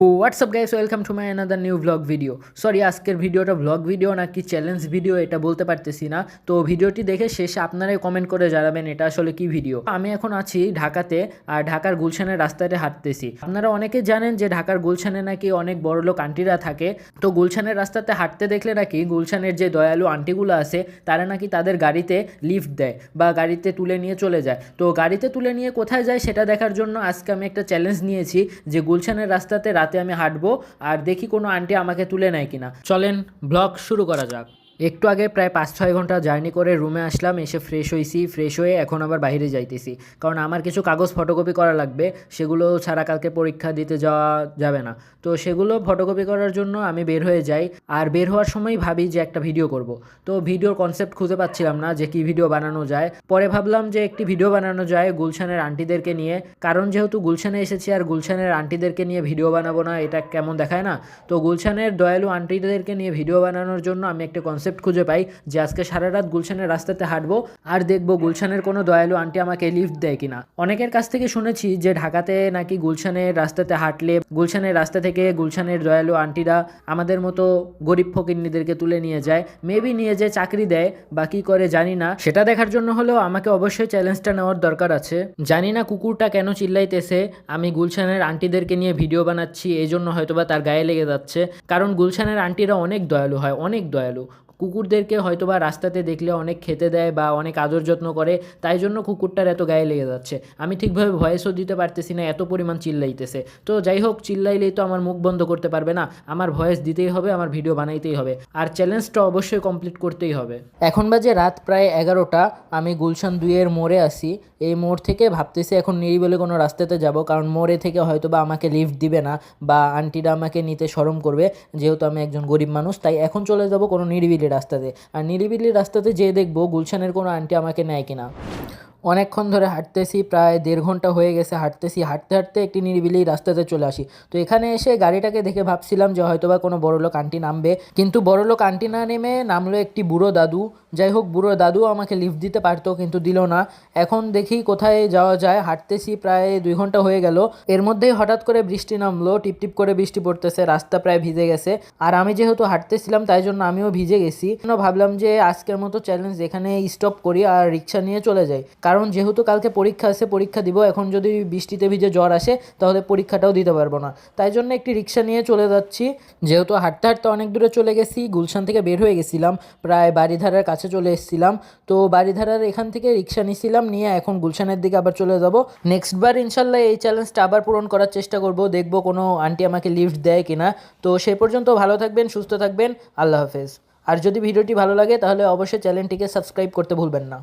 WhatsApp guys welcome to my another new blog video sorry আজকের ভিডিওটা blog video নাকি challenge video এটা বলতে পারতেছি না। তো ভিডিওটি দেখে শেষে আপনারাই কমেন্ট করে জানাবেন এটা আসলে কি ভিডিও আমি এখন আছি ঢাকাতে, আর ঢাকার গুলশানের রাস্তাতে হাঁটতেছি। আপনারা অনেকে জানেন যে ঢাকার গুলশানে নাকি অনেক বড় লোক আন্টিরা থাকে। তো গুলশানের রাস্তাতে হাঁটতে দেখলে নাকি গুলশানের যে দয়ালু আন্টিগুলো আছে, তারা নাকি তাদের গাড়িতে লিফট দেয় বা গাড়িতে তুলে নিয়ে চলে যায়। তো গাড়িতে তুলে নিয়ে কোথায় যায় সেটা দেখার জন্য আজকে আমি একটা চ্যালেঞ্জ নিয়েছি যে গুলশানের রাস্তাতে রাতে আমি হাঁটবো আর দেখি কোনো আন্টি আমাকে তুলে নেয় কিনা। চলেন ব্লগ শুরু করা যাক। একটু আগে প্রায় পাঁচ ছয় ঘণ্টা জার্নি করে রুমে আসলাম, এসে ফ্রেশ হয়েছি ফ্রেশ হয়ে এখন আবার বাইরে যাইতেছি। কারণ আমার কিছু কাগজ ফটোকপি করা লাগবে, সেগুলো ছাড়া কালকে পরীক্ষা দিতে যাওয়া যাবে না। তো সেগুলো ফটোকপি করার জন্য আমি বের হয়ে যাই, আর বের হওয়ার সময় ভাবি যে একটা ভিডিও করব। তো ভিডিওর কনসেপ্ট খুঁজে পাচ্ছিলাম না যে কি ভিডিও বানানো যায়। পরে ভাবলাম যে একটি ভিডিও বানানো যায় গুলশানের আন্টিদেরকে নিয়ে। কারণ যেহেতু গুলশানে এসেছি আর গুলশানের আন্টিদেরকে নিয়ে ভিডিও বানাবো না, এটা কেমন দেখায় না? তো গুলশানের দয়ালু আন্টিদেরকে নিয়ে ভিডিও বানানোর জন্য আমি একটা কনসেপ্ট খুঁজে পাই যে আজকে সারা রাত গুলশানের রাস্তাতে হাঁটবো আর দেখব গুলশানের কোনো দয়ালু আন্টি আমাকে লিফট দেয় কিনা। অনেকের কাছ থেকে শুনেছি যে ঢাকাতে নাকি গুলশানের রাস্তাতে হাঁটলে, গুলশানের রাস্তা থেকে গুলশানের দয়ালু আন্টিরা আমাদের মতো গরিব ফকিন্নিদেরকে তুলে নিয়ে যায় মেবি নিয়ে যে চাকরি দেয়, বা কি করে জানি না। সেটা দেখার জন্য হলেও আমাকে অবশ্যই চ্যালেঞ্জটা নেওয়ার দরকার আছে। জানি না কুকুরটা কেন চিল্লাইতেছে, আমি গুলশানের আন্টিদেরকে নিয়ে ভিডিও বানাচ্ছি, এই জন্য হয়তোবা তার গায়ে লেগে যাচ্ছে। কারণ গুলশানের আন্টিরা অনেক দয়ালু হয়, অনেক দয়ালু। কুকুরদেরকে হয়তো বা রাস্তাতে দেখলে অনেক খেতে দেয় বা অনেক আদর যত্ন করে, তাই জন্য কুকুরটার এত গায়ে লেগে যাচ্ছে। আমি ঠিকভাবে ভয়েসও দিতে পারতেছি না, এত পরিমাণ চিল্লাইতেছে। তো যাই হোক, চিল্লাইলেই তো আমার মুখ বন্ধ করতে পারবে না, আমার ভয়েস দিতেই হবে, আমার ভিডিও বানাইতেই হবে। আর চ্যালেঞ্জটা অবশ্যই কমপ্লিট করতেই হবে। এখন বাজে রাত প্রায় এগারোটা, আমি গুলশান দুইয়ের মোড়ে আসি এই মোড় থেকে ভাবতেছি এখন নিরিবিলি কোনো রাস্তাতে যাব, কারণ মোড়ে থেকে হয়তো বা আমাকে লিফট দিবে না, বা আন্টিরা আমাকে নিতে সরম করবে, যেহেতু আমি একজন গরিব মানুষ, তাই এখন চলে যাব কোনো নিরিবিলি রাস্তাতে। আর নিরিবিলি রাস্তাতে যেয়ে দেখব গুলশানের কোনো আন্টি আমাকে নেয় কিনা। অনেকক্ষণ ধরে হাঁটতেছি, প্রায় দেড় ঘণ্টা হয়ে গেছে হাঁটতেছি। হাঁটতে হাঁটতে একটি নিরিবিলি রাস্তাতে চলে আসি। তো এখানে এসে গাড়িটাকে দেখে ভাবছিলাম যে হয়তোবা কোনো বড়লোক আন্টি নামবে। কিন্তু বড়লোক আন্টি না নেমে নামলো একটি বুড়ো দাদু। যাই হোক, বুড়ো দাদু আমাকে লিফট দিতে পারতো, কিন্তু দিল না। এখন দেখি কোথায় যাওয়া যায়। হাঁটতেছি প্রায় দুই ঘণ্টা হয়ে গেল। এর মধ্যেই হঠাৎ করে বৃষ্টি নামলো টিপ টিপ করে বৃষ্টি পড়তেছে, রাস্তা প্রায় ভিজে গেছে। আর আমি যেহেতু হাঁটতেছিলাম, তাই জন্য আমিও ভিজে গেছি। ভাবলাম যে আজকের মতো চ্যালেঞ্জ এখানে স্টপ করি আর রিক্সা নিয়ে চলে যাই। কারণ যেহেতু কালকে পরীক্ষা আছে, পরীক্ষা দিব, এখন যদি বৃষ্টিতে ভিজে জ্বর আসে, তাহলে পরীক্ষাটাও দিতে পারব না। তাই জন্য একটি রিক্সা নিয়ে চলে যাচ্ছি। যেহেতু হাঁটতে হাঁটতে অনেক দূরে চলে গেছি, গুলশান থেকে বের হয়ে গেছিলাম, প্রায় বাড়িধারার কাছে চলে এসেছিলাম। তো বাড়িধারার এখান থেকে রিক্সা নিয়েছিলাম নিয়ে এখন গুলশানের দিকে আবার চলে যাব। নেক্সট বার ইনশাল্লাহ এই চ্যালেঞ্জটা আবার পূরণ করার চেষ্টা করব, দেখব কোনো আন্টি আমাকে লিফট দেয় কিনা। তো সেই পর্যন্ত ভালো থাকবেন, সুস্থ থাকবেন, আল্লাহ হাফেজ। আর যদি ভিডিওটি ভালো লাগে, তাহলে অবশ্যই চ্যানেলটিকে সাবস্ক্রাইব করতে ভুলবেন না।